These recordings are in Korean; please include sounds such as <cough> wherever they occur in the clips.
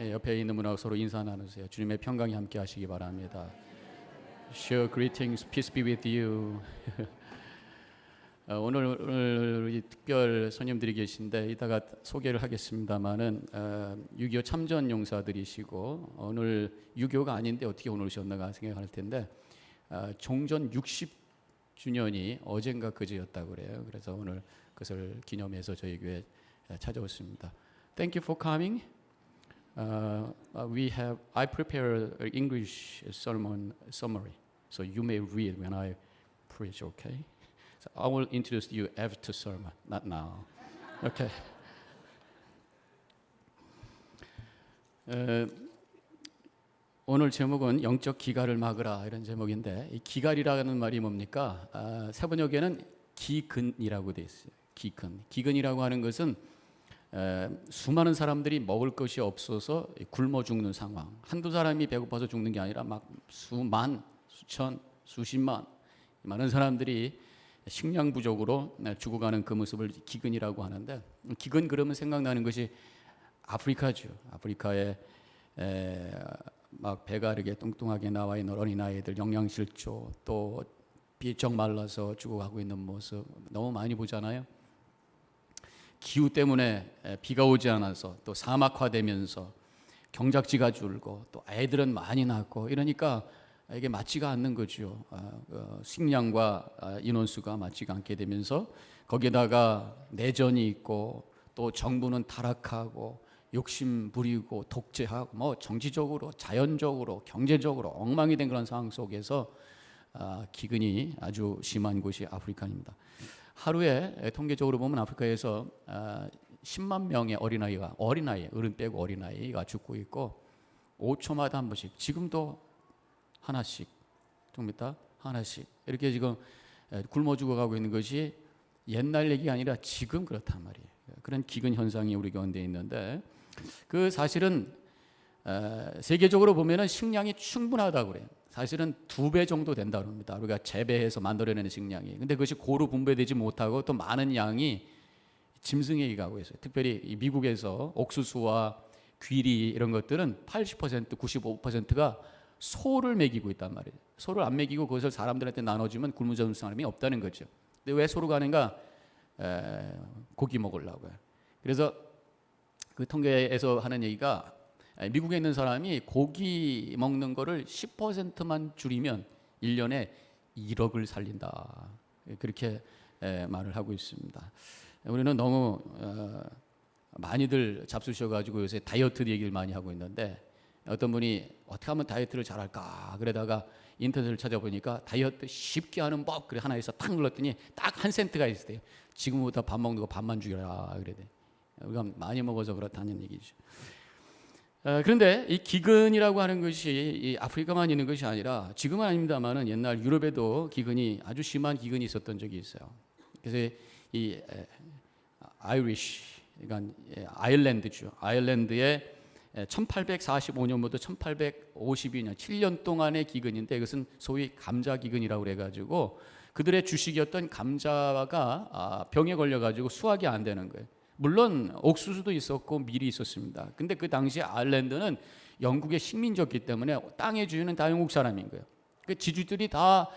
예, 옆에 있는 분하고 서로 인사 나누세요. 주님의 평강이 함께 하시기 바랍니다. Share greetings, peace be with you. <laughs> 어, 오늘, 오늘 이 특별 손님들이 계신데 이따가 소개를 하겠습니다만은 어, 6.25 참전 용사들이시고 오늘 6.25가 아닌데 어떻게 오늘 오셨나가 생각할 텐데 어, 종전 60주년이 어젠가 그제였다고 그래요. 그래서 오늘 그것을 기념해서 저희 교회 찾아왔습니다. Thank you for coming. Uh, uh, we have I prepare an English sermon summary, so you may read when I preach. Okay, so I will introduce you after sermon, not now. Okay. 에, 오늘 제목은 영적 기갈을 막으라 이런 제목인데 이 기갈이라는 말이 뭡니까? 아, 세번역에는 기근이라고 돼 있어요. 기근. 기근이라고 하는 것은 에, 수많은 사람들이 먹을 것이 없어서 굶어 죽는 상황. 한두 사람이 배고파서 죽는 게 아니라 막 수만, 수천, 수십만 많은 사람들이 식량 부족으로 죽어가는 그 모습을 기근이라고 하는데 기근 그러면 생각나는 것이 아프리카죠. 아프리카에 에, 막 배가 이렇게 뚱뚱하게 나와 있는 어린 아이들 영양실조 또 비쩍 말라서 죽어가고 있는 모습 너무 많이 보잖아요. 기후 때문에 비가 오지 않아서 또 사막화되면서 경작지가 줄고 또 애들은 많이 낳고 이러니까 이게 맞지가 않는 거죠. 아, 어, 식량과 아, 인원수가 맞지가 않게 되면서 거기에다가 내전이 있고 또 정부는 타락하고 욕심 부리고 독재하고 뭐 정치적으로 자연적으로 경제적으로 엉망이 된 그런 상황 속에서 아, 기근이 아주 심한 곳이 아프리카입니다. 하루에 통계적으로 보면 아프리카에서 10만 명의 어린아이가 어린아이 어른 빼고 어린아이가 죽고 있고 5초마다 한 번씩 지금도 하나씩 좀 이따 하나씩 이렇게 지금 굶어 죽어가고 있는 것이 옛날 얘기가 아니라 지금 그렇단 말이에요. 그런 기근 현상이 우리 가운데 있는데 그 사실은 세계적으로 보면은 식량이 충분하다고 그래요. 사실은 두 배 정도 된다고 합니다. 우리가 재배해서 만들어내는 식량이. 근데 그것이 고루 분배되지 못하고 또 많은 양이 짐승에게 가고 있어요. 특별히 미국에서 옥수수와 귀리 이런 것들은 80% 95%가 소를 먹이고 있단 말이에요. 소를 안 먹이고 그것을 사람들한테 나눠주면 굶어 죽는 사람이 없다는 거죠. 근데 왜 소로 가는가? 에, 고기 먹으려고요. 그래서 그 통계에서 하는 얘기가 미국에 있는 사람이 고기 먹는 거를 10%만 줄이면 1년에 1억을 살린다. 그렇게 말을 하고 있습니다. 우리는 너무 어, 많이들 잡수셔가지고 요새 다이어트 얘기를 많이 하고 있는데 어떤 분이 어떻게 하면 다이어트를 잘할까 그러다가 인터넷을 찾아보니까 다이어트 쉽게 하는 법 그래 하나에서 탁 눌렀더니 딱 한 센트가 있어요. 지금부터 밥 먹는 거 반만 죽여라 그래. 우리가 많이 먹어서 그렇다는 얘기죠. 어, 그런데 이 기근이라고 하는 것이 이 아프리카만 있는 것이 아니라 지금은 아닙니다만은 옛날 유럽에도 기근이 아주 심한 기근이 있었던 적이 있어요. 그래서 이 아이리시 그러니까 아일랜드죠. 아일랜드에 1845년부터 1852년 7년 동안의 기근인데 이것은 소위 감자 기근이라고 그래 가지고 그들의 주식이었던 감자가 아, 병에 걸려 가지고 수확이 안 되는 거예요. 물론 옥수수도 있었고 밀이 있었습니다. 근데 그 당시 아일랜드는 영국의 식민지였기 때문에 땅의 주인은 다 영국 사람인 거예요. 그 지주들이 다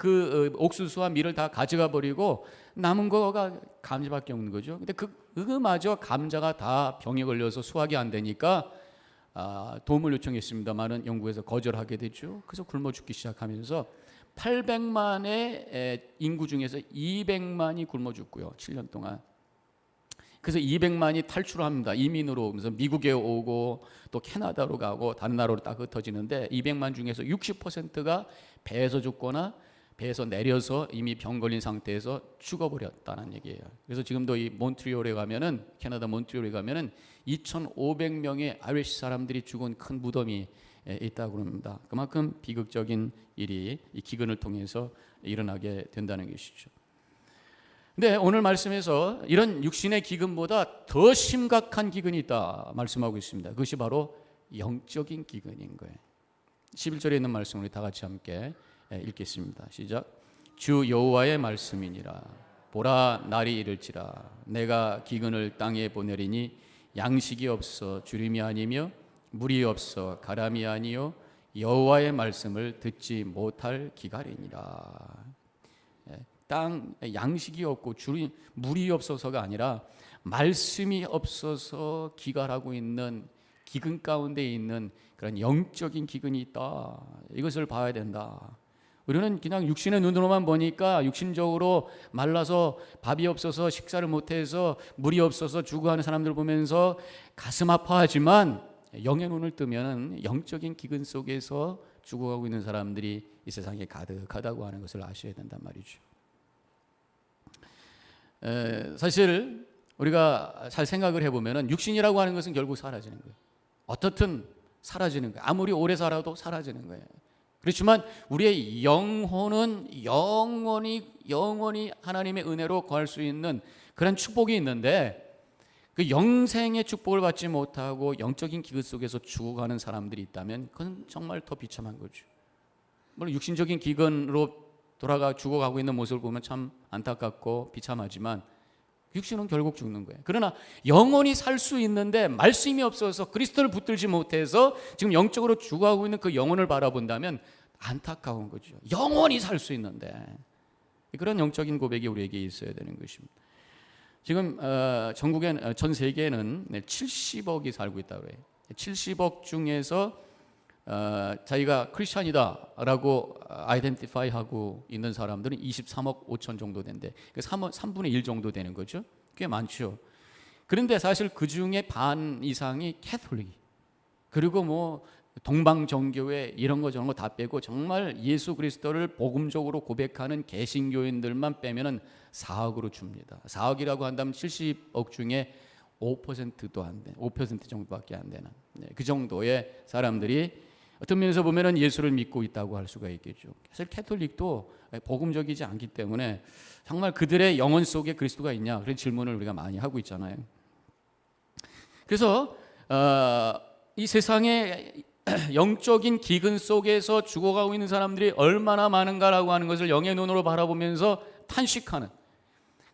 그 옥수수와 밀을 다 가져가 버리고 남은 거가 감자밖에 없는 거죠. 근데 그 그마저 감자가 다 병에 걸려서 수확이 안 되니까 아, 도움을 요청했습니다만은 영국에서 거절하게 되죠. 그래서 굶어 죽기 시작하면서 800만의 인구 중에서 200만이 굶어 죽고요. 7년 동안. 그래서 200만이 탈출합니다. 이민으로 그래서 미국에 오고 또 캐나다로 가고 다른 나라로 딱 흩어지는데 200만 중에서 60%가 배에서 죽거나 배에서 내려서 이미 병 걸린 상태에서 죽어버렸다는 얘기예요. 그래서 지금도 이 몬트리올에 가면은 캐나다 몬트리올에 가면은 2,500명의 아이리시 사람들이 죽은 큰 무덤이 있다고 합니다. 그만큼 비극적인 일이 이 기근을 통해서 일어나게 된다는 것이죠. 근데 오늘 말씀에서 이런 육신의 기근보다 더 심각한 기근이 있다 말씀하고 있습니다. 그것이 바로 영적인 기근인 거예요. 11절에 있는 말씀 우리 다 같이 함께 읽겠습니다. 시작. 주 여호와의 말씀이니라. 보라 날이 이를지라. 내가 기근을 땅에 보내리니 양식이 없어 주림이 아니며 물이 없어 가람이 아니요 여호와의 말씀을 듣지 못할 기갈이니라. 예, 땅 양식이 없고 줄이 물이 없어서가 아니라 말씀이 없어서 기갈하고 있는 기근 가운데 있는 그런 영적인 기근이 있다. 이것을 봐야 된다. 우리는 그냥 육신의 눈으로만 보니까 육신적으로 말라서 밥이 없어서 식사를 못해서 물이 없어서 죽어가는 사람들 보면서 가슴 아파하지만 영의 눈을 뜨면 영적인 기근 속에서 죽어가고 있는 사람들이 이 세상에 가득하다고 하는 것을 아셔야 된단 말이죠. 에, 사실 우리가 잘 생각을 해보면 육신이라고 하는 것은 결국 사라지는 거예요. 어떻든 사라지는 거예요. 아무리 오래 살아도 사라지는 거예요. 그렇지만 우리의 영혼은 영원히 영원히 하나님의 은혜로 거할 수 있는 그런 축복이 있는데 그 영생의 축복을 받지 못하고 영적인 기근 속에서 죽어가는 사람들이 있다면 그건 정말 더 비참한 거죠. 물론 육신적인 기근으로 돌아가 죽어가고 있는 모습을 보면 참 안타깝고 비참하지만 육신은 결국 죽는 거예요. 그러나 영원히 살 수 있는데 말씀이 없어서 그리스도를 붙들지 못해서 지금 영적으로 죽어가고 있는 그 영혼을 바라본다면 안타까운 거죠. 영원히 살 수 있는데 그런 영적인 고백이 우리에게 있어야 되는 것입니다. 지금 어, 전국에 어, 전 세계에는 70억이 살고 있다고 해요. 70억 중에서 어, 자기가 크리스천이다라고 아이덴티파이하고 있는 사람들은 23억 5천 정도 된대. 3, 3분의 1 정도 되는 거죠. 꽤 많죠. 그런데 사실 그 중에 반 이상이 캐톨릭. 그리고 뭐 동방 정교회 이런 거 저런 거 다 빼고 정말 예수 그리스도를 복음적으로 고백하는 개신교인들만 빼면은 4억으로 줍니다. 4억이라고 한다면 70억 중에 5%도 안 돼. 5% 정도밖에 안 되는. 네, 그 정도의 사람들이 어떤 면에서 보면은 예수를 믿고 있다고 할 수가 있겠죠. 사실 캐톨릭도 복음적이지 않기 때문에 정말 그들의 영혼 속에 그리스도가 있냐 그런 질문을 우리가 많이 하고 있잖아요. 그래서 어, 이 세상에 <clears throat> 영적인 기근 속에서 죽어가고 있는 사람들이 얼마나 많은가라고 하는 것을 영의 눈으로 바라보면서 탄식하는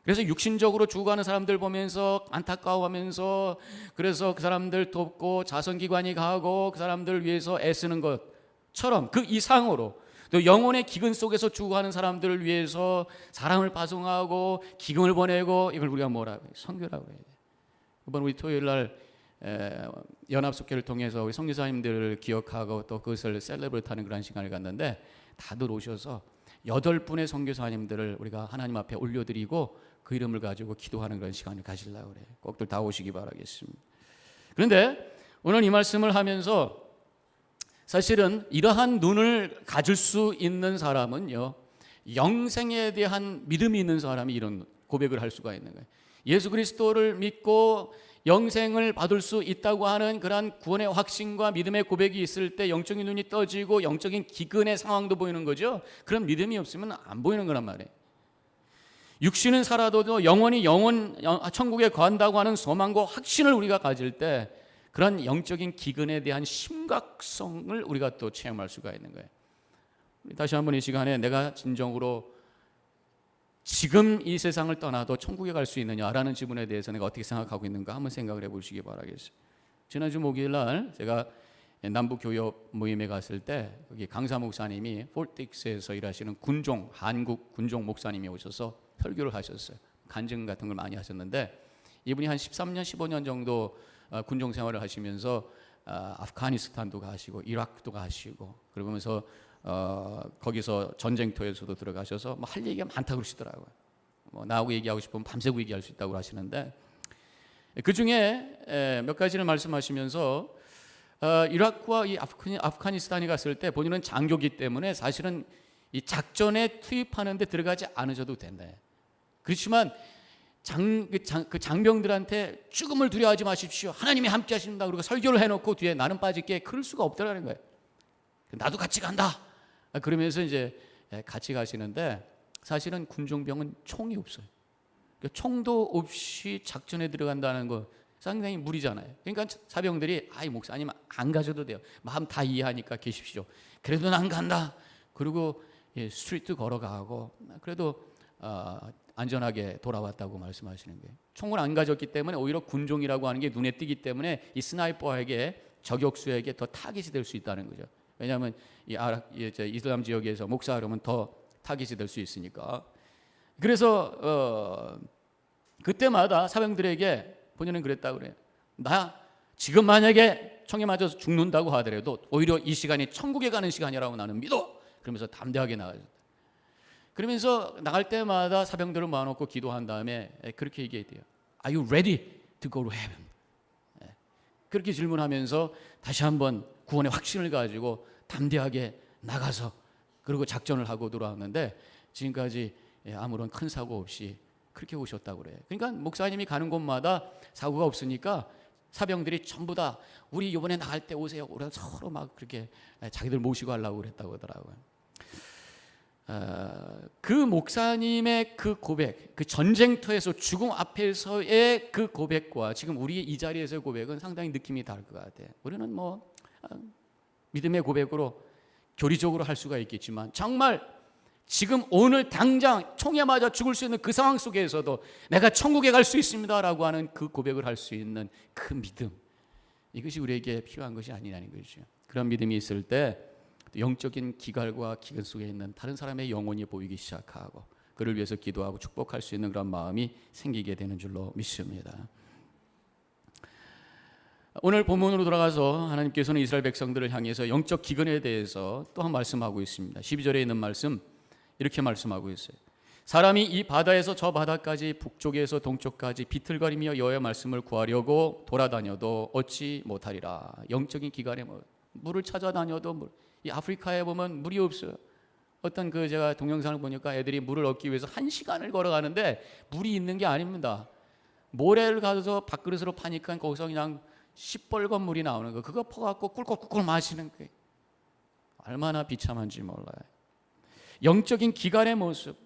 그래서 육신적으로 죽어가는 사람들 보면서 안타까워하면서 그래서 그 사람들 돕고 자선기관이 가고 그 사람들 위해서 애쓰는 것처럼 그 이상으로 또 영혼의 기근 속에서 죽어가는 사람들을 위해서 사랑을 파송하고 기금을 보내고 이걸 우리가 뭐라고 해요? 선교라고 해요. 이번 우리 토요일 날 연합 속회를 통해서 우리 성교사님들을 기억하고 또 그것을 셀레브레이트하는 그런 시간을 갖는데 다들 오셔서 여덟 분의 선교사님들을 우리가 하나님 앞에 올려드리고 그 이름을 가지고 기도하는 그런 시간을 가지려고 그래요. 꼭들 다 오시기 바라겠습니다. 그런데 오늘 이 말씀을 하면서 사실은 이러한 눈을 가질 수 있는 사람은요. 영생에 대한 믿음이 있는 사람이 이런 고백을 할 수가 있는 거예요. 예수 그리스도를 믿고 영생을 받을 수 있다고 하는 그러한 구원의 확신과 믿음의 고백이 있을 때 영적인 눈이 떠지고 영적인 기근의 상황도 보이는 거죠. 그런 믿음이 없으면 안 보이는 거란 말이에요. 육신은 살아도 영원히 영원 천국에 거한다고 하는 소망과 확신을 우리가 가질 때 그런 영적인 기근에 대한 심각성을 우리가 또 체험할 수가 있는 거예요. 다시 한번 이 시간에 내가 진정으로 지금 이 세상을 떠나도 천국에 갈 수 있느냐라는 질문에 대해서 내가 어떻게 생각하고 있는가 한번 생각을 해보시기 바라겠어요. 지난주 목요일 날 제가 남북 교역 모임에 갔을 때 거기 강사 목사님이 폴틱스에서 일하시는 군종 한국 군종 목사님이 오셔서 설교를 하셨어요. 간증 같은 걸 많이 하셨는데 이분이 한 13년 15년 정도 어, 군종 생활을 하시면서 어, 아프가니스탄도 가시고 이라크도 가시고 그러면서 어, 거기서 전쟁터에서도 들어가셔서 뭐 할 얘기가 많다 그러시더라고요. 뭐 나하고 얘기하고 싶으면 밤새고 얘기할 수 있다고 하시는데 그 중에 몇 가지를 말씀하시면서 어, 이라크와 이 아프가니, 스탄이 갔을 때 본인은 장교기 때문에 사실은 이 작전에 투입하는데 들어가지 않으셔도 된다. 그렇지만 장, 그, 장, 그 장병들한테 죽음을 두려워하지 마십시오. 하나님이 함께 하신다. 그리고 설교를 해놓고 뒤에 나는 빠질 게 그럴 수가 없다라는 거예요. 나도 같이 간다. 아, 그러면서 이제 예, 같이 가시는데 사실은 군종병은 총이 없어요. 그러니까 총도 없이 작전에 들어간다는 거 상당히 무리잖아요. 그러니까 사병들이 아이 목사님 안 가셔도 돼요. 마음 다 이해하니까 계십시오. 그래도 난 간다. 그리고 예, 스트리트 걸어가고 그래도 어, 안전하게 돌아왔다고 말씀하시는 거예요. 총을 안 가졌기 때문에 오히려 군종이라고 하는 게 눈에 띄기 때문에 이 스나이퍼에게 저격수에게 더 타깃이 될 수 있다는 거죠. 왜냐하면 이이 이제 이슬람 지역에서 목사하면 더 타깃이 될 수 있으니까. 그래서 어 그때마다 사병들에게 본인은 그랬다 그래요. 나 지금 만약에 총에 맞아서 죽는다고 하더라도 오히려 이 시간이 천국에 가는 시간이라고 나는 믿어. 그러면서 담대하게 나가죠. 그러면서 나갈 때마다 사병들을 모아놓고 기도한 다음에 그렇게 얘기해야 돼요. Are you ready to go to heaven? 예. 그렇게 질문하면서 다시 한번 구원의 확신을 가지고 담대하게 나가서 그리고 작전을 하고 돌아왔는데 지금까지 예, 아무런 큰 사고 없이 그렇게 오셨다고 그래요. 그러니까 목사님이 가는 곳마다 사고가 없으니까 사병들이 전부 다 우리 이번에 나갈 때 오세요. 우리가 서로 막 그렇게 예, 자기들 모시고 하려고 그랬다고 하더라고요. 어, 그 목사님의 그 고백, 그 전쟁터에서 죽음 앞에서의 그 고백과 지금 우리 이 자리에서의 고백은 상당히 느낌이 다를 것 같아요. 우리는 뭐 어, 믿음의 고백으로 교리적으로 할 수가 있겠지만 정말 지금 오늘 당장 총에 맞아 죽을 수 있는 그 상황 속에서도 내가 천국에 갈 수 있습니다라고 하는 그 고백을 할 수 있는 그 믿음 이것이 우리에게 필요한 것이 아니라는 거죠. 그런 믿음이 있을 때 영적인 기갈과 기근 속에 있는 다른 사람의 영혼이 보이기 시작하고 그를 위해서 기도하고 축복할 수 있는 그런 마음이 생기게 되는 줄로 믿습니다. 오늘 본문으로 돌아가서 하나님께서는 이스라엘 백성들을 향해서 영적 기근에 대해서 또한 말씀하고 있습니다. 12절에 있는 말씀 이렇게 말씀하고 있어요. 사람이 이 바다에서 저 바다까지 북쪽에서 동쪽까지 비틀거리며 여호와의 말씀을 구하려고 돌아다녀도 얻지 못하리라. 영적인 기간에 뭐 물을 찾아다녀도 물. 이 아프리카에 보면 물이 없어요. 어떤 그 제가 동영상을 보니까 애들이 물을 얻기 위해서 한 시간을 걸어가는데 물이 있는 게 아닙니다. 모래를 가서 밥그릇으로 파니까 거기서 그냥 시뻘건 물이 나오는 거. 그거 퍼갖고 꿀꺽꿀꺽 마시는 게 얼마나 비참한지 몰라요. 영적인 기간의 모습.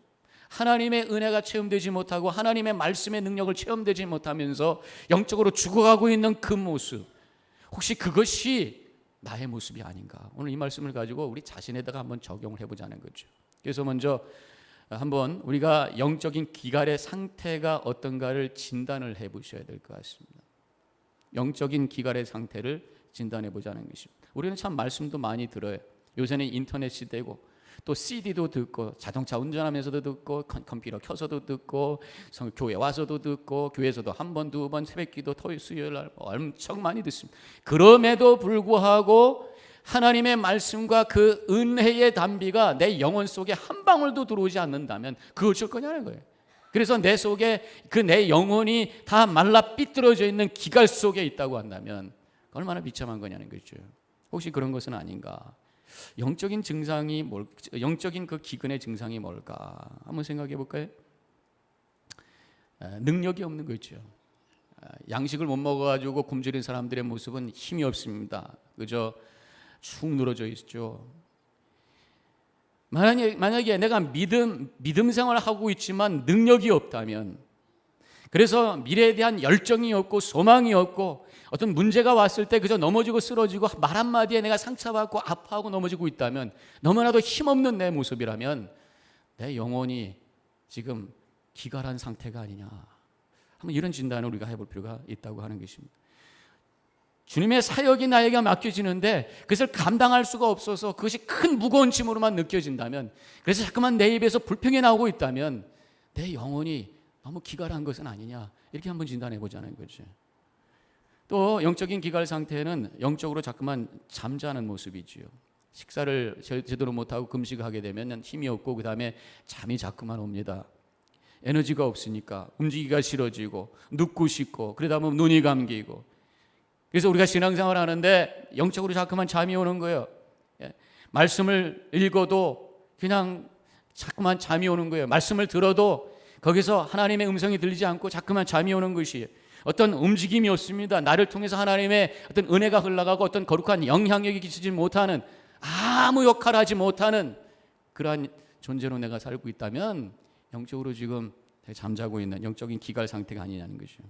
하나님의 은혜가 체험되지 못하고 하나님의 말씀의 능력을 체험되지 못하면서 영적으로 죽어가고 있는 그 모습. 혹시 그것이 나의 모습이 아닌가? 오늘 이 말씀을 가지고 우리 자신에다가 한번 적용을 해보자는 거죠. 그래서 먼저 한번 우리가 영적인 기갈의 상태가 어떤가를 진단을 해보셔야 될 것 같습니다. 영적인 기갈의 상태를 진단해 보자는 것입니다. 우리는 참 말씀도 많이 들어요. 요새는 인터넷 시대고 또 CD도 듣고 자동차 운전하면서도 듣고 컴퓨터 켜서도 듣고 교회 와서도 듣고 교회에서도 한 번, 두 번 새벽기도 토요일 수요일 날 엄청 많이 듣습니다. 그럼에도 불구하고 하나님의 말씀과 그 은혜의 담비가 내 영혼 속에 한 방울도 들어오지 않는다면 그 어쩔 거냐는 거예요. 그래서 내 속에 그 내 영혼이 다 말라 삐뚤어져 있는 기갈 속에 있다고 한다면 얼마나 비참한 거냐는 거죠. 혹시 그런 것은 아닌가? 영적인 증상이 뭘 영적인 그 기근의 증상이 뭘까? 한번 생각해 볼까요? 능력이 없는 거죠. 양식을 못 먹어 가지고 굶주린 사람들의 모습은 힘이 없습니다. 그저 축 늘어져 있죠. 만약에, 만약에 내가 믿음, 믿음 생활을 하고 있지만 능력이 없다면, 그래서 미래에 대한 열정이 없고 소망이 없고 어떤 문제가 왔을 때 그저 넘어지고 쓰러지고 말 한마디에 내가 상처받고 아파하고 넘어지고 있다면 너무나도 힘없는 내 모습이라면 내 영혼이 지금 기갈한 상태가 아니냐. 한번 이런 진단을 우리가 해볼 필요가 있다고 하는 것입니다. 주님의 사역이 나에게 맡겨지는데 그것을 감당할 수가 없어서 그것이 큰 무거운 짐으로만 느껴진다면 그래서 자꾸만 내 입에서 불평이 나오고 있다면 내 영혼이 너무 기갈한 것은 아니냐 이렇게 한번 진단해 보자는 거죠. 또 영적인 기갈 상태는 영적으로 자꾸만 잠자는 모습이지요. 식사를 제대로 못하고 금식하게 되면 힘이 없고 그 다음에 잠이 자꾸만 옵니다. 에너지가 없으니까 움직이기가 싫어지고 눕고 싶고 그러다 보면 눈이 감기고 그래서 우리가 신앙생활 하는데 영적으로 자꾸만 잠이 오는 거예요. 예. 말씀을 읽어도 그냥 자꾸만 잠이 오는 거예요. 말씀을 들어도 거기서 하나님의 음성이 들리지 않고 자꾸만 잠이 오는 것이에요. 어떤 움직임이 없습니다. 나를 통해서 하나님의 어떤 은혜가 흘러가고 어떤 거룩한 영향력이 끼치지 못하는 아무 역할을 하지 못하는 그러한 존재로 내가 살고 있다면 영적으로 지금 잠자고 있는 영적인 기갈 상태가 아니냐는 거죠.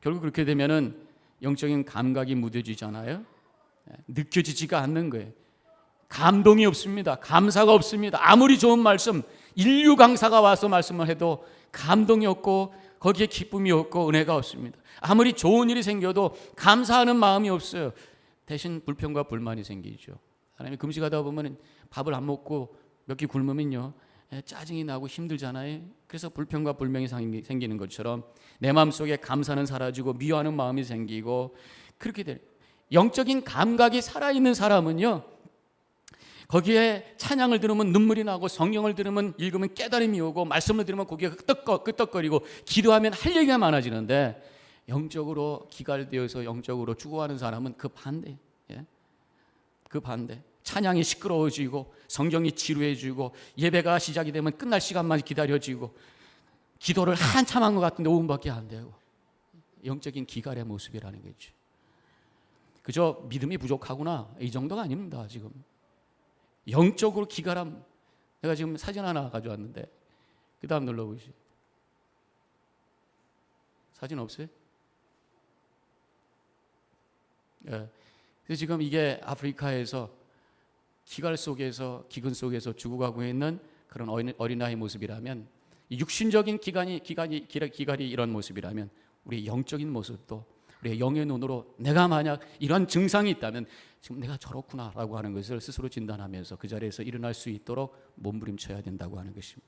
결국 그렇게 되면은 영적인 감각이 무뎌지잖아요. 예, 느껴지지가 않는 거예요. 감동이 없습니다. 감사가 없습니다. 아무리 좋은 말씀, 인류 강사가 와서 말씀을 해도 감동이 없고 거기에 기쁨이 없고 은혜가 없습니다. 아무리 좋은 일이 생겨도 감사하는 마음이 없어요. 대신 불평과 불만이 생기죠. 하나님이 금식하다 보면 밥을 안 먹고 몇 끼 굶으면요 에, 짜증이 나고 힘들잖아요. 그래서 불평과 불명이 생기- 생기는 것처럼 내 마음 속에 감사는 사라지고 미워하는 마음이 생기고 그렇게 돼. 영적인 감각이 살아 있는 사람은요. 거기에 찬양을 들으면 눈물이 나고 성경을 들으면 읽으면 깨달음이 오고 말씀을 들으면 고개가 끄덕거, 끄덕거리고 기도하면 할 얘기가 많아지는데 영적으로 기갈되어서 영적으로 죽어가는 사람은 그 반대. 예? 그 반대. 찬양이 시끄러워지고 성경이 지루해지고 예배가 시작이 되면 끝날 시간만 기다려지고 기도를 한참 한 것 같은데 5분밖에 안 되고 영적인 기갈의 모습이라는 거죠. 그저 믿음이 부족하구나 이 정도가 아닙니다 지금 영적으로 기갈함 내가 지금 사진 하나 가져왔는데 그 다음 눌러보시 사진 없어요? 예. 그래서 지금 이게 아프리카에서 기갈 속에서 기근 속에서 죽어가고 있는 그런 어린, 어린아이 모습이라면 이 육신적인 기간이 기간이 기갈이 이런 모습이라면 우리 영적인 모습도 우리의 영의 눈으로 내가 만약 이런 증상이 있다면 지금 내가 저렇구나라고 하는 것을 스스로 진단하면서 그 자리에서 일어날 수 있도록 몸부림쳐야 된다고 하는 것입니다.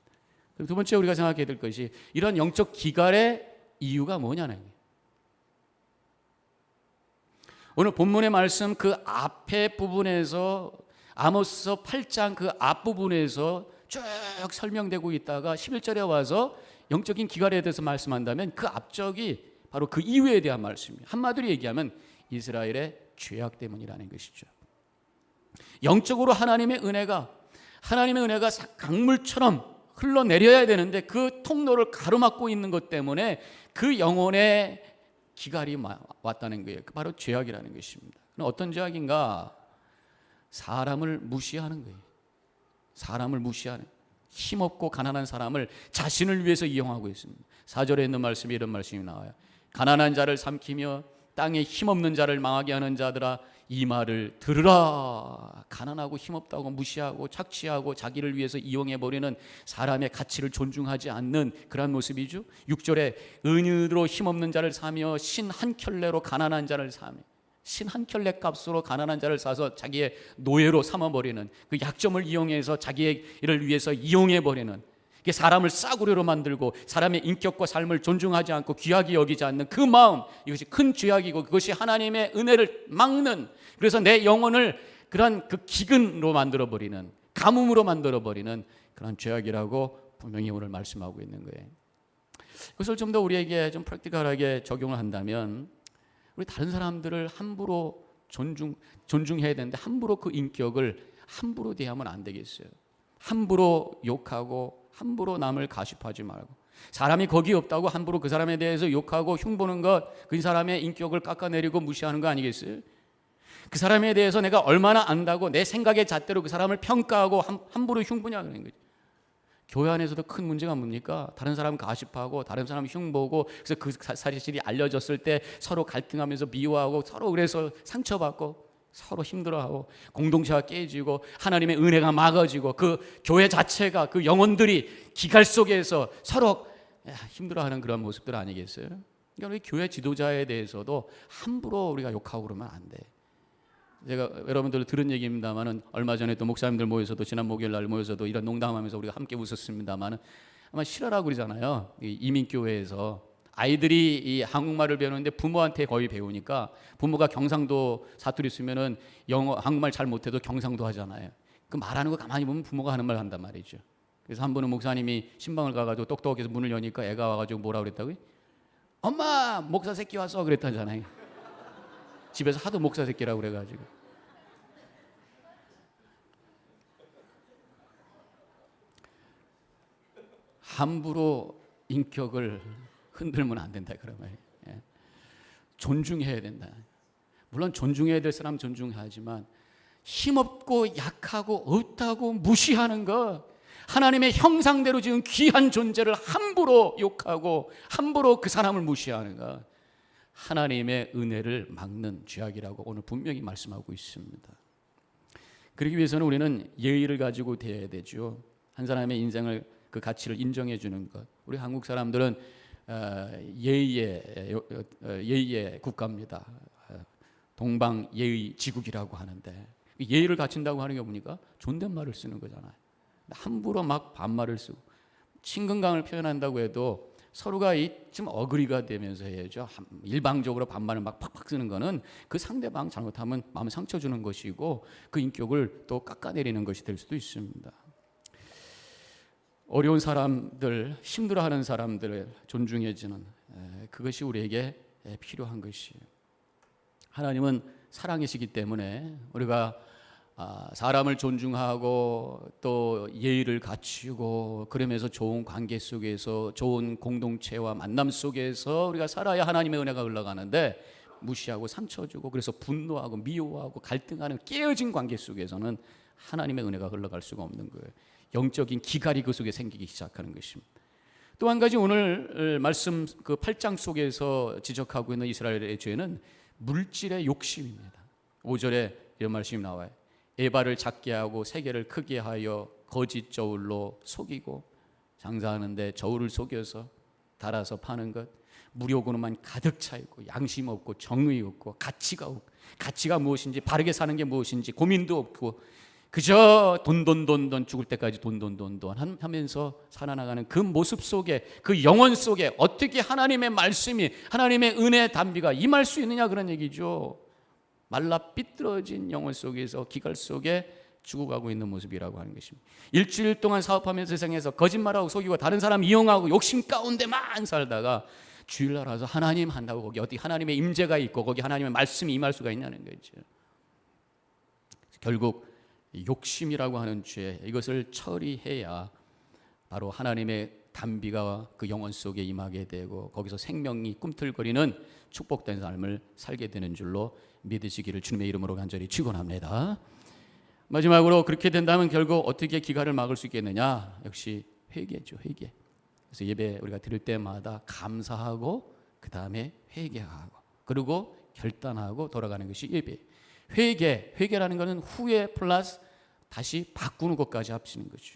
두 번째 우리가 생각해야 될 것이 이런 영적 기갈의 이유가 뭐냐는. 오늘 본문의 말씀 그 앞에 부분에서 아모스 8장 그 앞부분에서 쭉 설명되고 있다가 11절에 와서 영적인 기갈에 대해서 말씀한다면 그 앞쪽이 바로 그 이유에 대한 말씀이에요. 한마디로 얘기하면 이스라엘의 죄악 때문이라는 것이죠. 영적으로 하나님의 은혜가 하나님의 은혜가 사- 강물처럼 흘러내려야 되는데 그 통로를 가로막고 있는 것 때문에 그 영혼의 기갈이 마- 왔다는 거예요. 그 바로 죄악이라는 것입니다. 어떤 죄악인가? 사람을 무시하는 거예요. 사람을 무시하는 힘없고 가난한 사람을 자신을 위해서 이용하고 있습니다. 사절에 있는 말씀이 이런 말씀이 나와요. 가난한 자를 삼키며 땅에 힘없는 자를 망하게 하는 자들아 이 말을 들으라. 가난하고 힘없다고 무시하고 착취하고 자기를 위해서 이용해 버리는 사람의 가치를 존중하지 않는 그러한 모습이죠. 6절에 은유로 힘없는 자를 사며 신 한 켤레로 가난한 자를 사며 신 한 켤레 값으로 가난한 자를 사서 자기의 노예로 삼아 버리는 그 약점을 이용해서 자기의 일을 위해서 이용해 버리는 이게 사람을 싸구려로 만들고 사람의 인격과 삶을 존중하지 않고 귀하게 여기지 않는 그 마음 이것이 큰 죄악이고 그것이 하나님의 은혜를 막는 그래서 내 영혼을 그런 그 기근으로 만들어 버리는 가뭄으로 만들어 버리는 그런 죄악이라고 분명히 오늘 말씀하고 있는 거예요. 그것을 좀 더 우리에게 좀 프랙티컬하게 적용을 한다면 우리 다른 사람들을 함부로 존중 존중해야 되는데 함부로 그 인격을 함부로 대하면 안 되겠어요. 함부로 욕하고 함부로 남을 가십하지 말고 사람이 거기 없다고 함부로 그 사람에 대해서 욕하고 흉보는 것 그 사람의 인격을 깎아내리고 무시하는 거 아니겠어요? 그 사람에 대해서 내가 얼마나 안다고 내 생각의 잣대로 그 사람을 평가하고 함, 함부로 흉보냐 그런 거죠. 교회 안에서도 큰 문제가 뭡니까? 다른 사람 가십하고 다른 사람 흉보고 그래서 그 사- 사실이 알려졌을 때 서로 갈등하면서 미워하고 서로 그래서 상처받고 서로 힘들어하고 공동체가 깨지고 하나님의 은혜가 막아지고 그 교회 자체가 그 영혼들이 기갈 속에서 서로 야, 힘들어하는 그런 모습들 아니겠어요? 그러니까 우리 교회 지도자에 대해서도 함부로 우리가 욕하고 그러면 안 돼. 제가 여러분들 들은 얘기입니다만은 얼마 전에 또 목사님들 모여서도 지난 목요일 날 모여서도 이런 농담하면서 우리가 함께 웃었습니다만은 아마 실화라고 그러잖아요. 이 이민교회에서 아이들이 이 한국말을 배우는데 부모한테 거의 배우니까 부모가 경상도 사투리 쓰면은 영어 한국말 잘 못해도 경상도 하잖아요. 그 말하는 거 가만히 보면 부모가 하는 말 한단 말이죠. 그래서 한 번은 목사님이 신방을 가가지고 똑똑해서 문을 여니까 애가 와가지고 뭐라 그랬다고요? 엄마 목사 새끼 왔어 그랬다잖아요. 집에서 하도 목사 새끼라고 그래가지고. 함부로 인격을 흔들면 안 된다 그러면 예. 존중해야 된다. 물론 존중해야 될 사람 존중하지만 힘없고 약하고 없다고 무시하는 것 하나님의 형상대로 지은 귀한 존재를 함부로 욕하고 함부로 그 사람을 무시하는 것 하나님의 은혜를 막는 죄악이라고 오늘 분명히 말씀하고 있습니다. 그러기 위해서는 우리는 예의를 가지고 대해야 되죠. 한 사람의 인생을 그 가치를 인정해 주는 것. 우리 한국 사람들은 어, 예의의 어, 예의의 국가입니다. 어, 동방 예의 지국이라고 하는데 예의를 갖춘다고 하는 게 뭡니까? 존댓말을 쓰는 거잖아요. 함부로 막 반말을 쓰고 친근감을 표현한다고 해도 서로가 이좀 어그리가 되면서 해야죠. 한- 일방적으로 반말을 막 팍팍 쓰는 거는 그 상대방 잘못하면 마음 상처 주는 것이고 그 인격을 또 깎아내리는 것이 될 수도 있습니다. 어려운 사람들, 힘들어하는 사람들을 존중해주는 에, 그것이 우리에게 에, 필요한 것이에요. 하나님은 사랑이시기 때문에 우리가 아, 사람을 존중하고 또 예의를 갖추고 그러면서 좋은 관계 속에서 좋은 공동체와 만남 속에서 우리가 살아야 하나님의 은혜가 흘러가는데 무시하고 상처 주고 그래서 분노하고 미워하고 갈등하는 깨어진 관계 속에서는 하나님의 은혜가 흘러갈 수가 없는 거예요. 영적인 기갈이 그 속에 생기기 시작하는 것입니다. 또 한 가지 오늘 말씀 그 8장 속에서 지적하고 있는 이스라엘의 죄는 물질의 욕심입니다. 5절에 이런 말씀이 나와요. 에바를 작게 하고 세계를 크게 하여 거짓 저울로 속이고 장사하는데 저울을 속여서 달아서 파는 것 무료고는만 가득 차 있고 양심 없고 정의 없고 가치가 없고 가치가 무엇인지 바르게 사는 게 무엇인지 고민도 없고 그저 돈돈돈돈 죽을 때까지 돈돈돈돈 하면서 살아나가는 그 모습 속에 그 영혼 속에 어떻게 하나님의 말씀이 하나님의 은혜 담비가 임할 수 있느냐 그런 얘기죠. 말라 삐뚤어진 영혼 속에서 기갈 속에 죽어가고 있는 모습이라고 하는 것입니다. 일주일 동안 사업하면서 세상에서 거짓말하고 속이고 다른 사람 이용하고 욕심 가운데만 살다가 주일날 와서 하나님 한다고 거기 어디 하나님의 임재가 있고 거기 하나님의 말씀이 임할 수가 있냐는 거죠. 결국 욕심이라고 하는 죄 이것을 처리해야 바로 하나님의 담비가 그 영혼 속에 임하게 되고 거기서 생명이 꿈틀거리는 축복된 삶을 살게 되는 줄로 믿으시기를 주님의 이름으로 간절히 축원합니다. 마지막으로 그렇게 된다면 결국 어떻게 기가를 막을 수 있겠느냐? 역시 회개죠, 회개. 그래서 예배 우리가 드릴 때마다 감사하고 그 다음에 회개하고 그리고 결단하고 돌아가는 것이 예배. 회개, 회개라는 것은 후회 플러스 다시 바꾸는 것까지 합치는 거죠.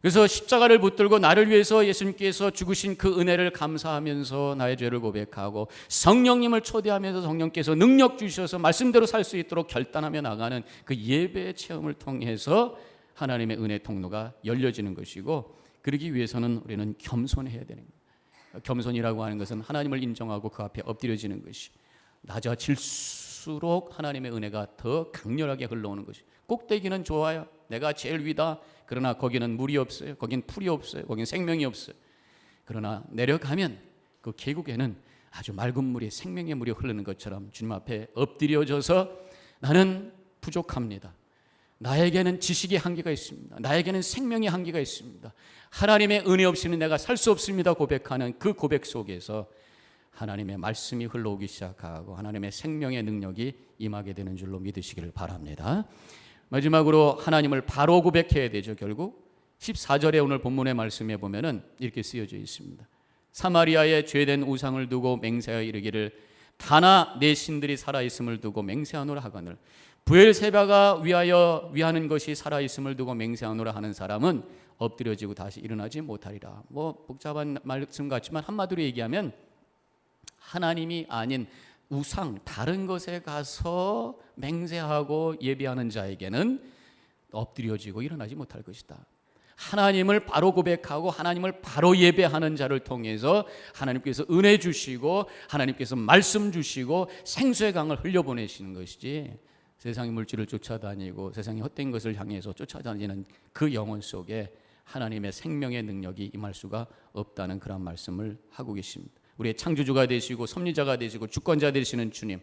그래서 십자가를 붙들고 나를 위해서 예수님께서 죽으신 그 은혜를 감사하면서 나의 죄를 고백하고 성령님을 초대하면서 성령께서 능력 주셔서 말씀대로 살 수 있도록 결단하며 나가는 그 예배 체험을 통해서 하나님의 은혜 통로가 열려지는 것이고 그러기 위해서는 우리는 겸손해야 되는 거예요. 겸손이라고 하는 것은 하나님을 인정하고 그 앞에 엎드려지는 것이 낮아질 수 록 하나님의 은혜가 더 강렬하게 흘러오는 것이 꼭대기는 좋아요. 내가 제일 위다. 그러나 거기는 물이 없어요. 거긴 풀이 없어요. 거긴 생명이 없어요. 그러나 내려가면 그 계곡에는 아주 맑은 물이 생명의 물이 흐르는 것처럼 주님 앞에 엎드려져서 나는 부족합니다. 나에게는 지식의 한계가 있습니다. 나에게는 생명의 한계가 있습니다. 하나님의 은혜 없이는 내가 살 수 없습니다. 고백하는 그 고백 속에서 하나님의 말씀이 흘러오기 시작하고 하나님의 생명의 능력이 임하게 되는 줄로 믿으시기를 바랍니다. 마지막으로 하나님을 바로 고백해야 되죠. 결국 14절에 오늘 본문의 말씀에 보면은 이렇게 쓰여져 있습니다. 사마리아에 죄된 우상을 두고 맹세하여 이르기를 다나 내 신들이 살아 있음을 두고 맹세하노라 하거늘 부엘세바가 위하여 위하는 것이 살아 있음을 두고 맹세하노라 하는 사람은 엎드려지고 다시 일어나지 못하리라. 뭐 복잡한 말씀 같지만 한마디로 얘기하면 하나님이 아닌 우상 다른 것에 가서 맹세하고 예배하는 자에게는 엎드려지고 일어나지 못할 것이다. 하나님을 바로 고백하고 하나님을 바로 예배하는 자를 통해서 하나님께서 은혜 주시고 하나님께서 말씀 주시고 생수의 강을 흘려보내시는 것이지 세상의 물질을 쫓아다니고 세상의 헛된 것을 향해서 쫓아다니는 그 영혼 속에 하나님의 생명의 능력이 임할 수가 없다는 그런 말씀을 하고 계십니다. 우리의 창조주가 되시고 섭리자가 되시고 주권자 되시는 주님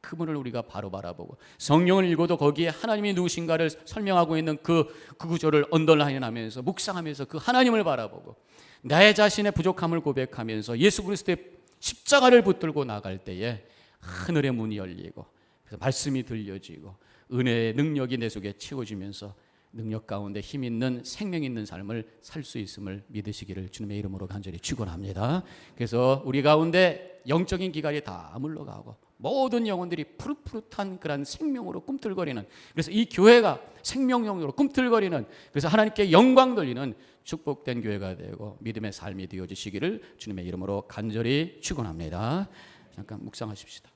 그분을 우리가 바로 바라보고 성령을 읽어도 거기에 하나님이 누구신가를 설명하고 있는 그, 그 구조를 언더라인하면서 묵상하면서 그 하나님을 바라보고 나의 자신의 부족함을 고백하면서 예수 그리스도의 십자가를 붙들고 나갈 때에 하늘의 문이 열리고 그래서 말씀이 들려지고 은혜의 능력이 내 속에 채워지면서 능력 가운데 힘 있는 생명 있는 삶을 살 수 있음을 믿으시기를 주님의 이름으로 간절히 축원합니다. 그래서 우리 가운데 영적인 기갈이 다 물러가고 모든 영혼들이 푸릇푸릇한 그런 생명으로 꿈틀거리는 그래서 이 교회가 생명용으로 꿈틀거리는 그래서 하나님께 영광 돌리는 축복된 교회가 되고 믿음의 삶이 되어지시기를 주님의 이름으로 간절히 축원합니다. 잠깐 묵상하십시다.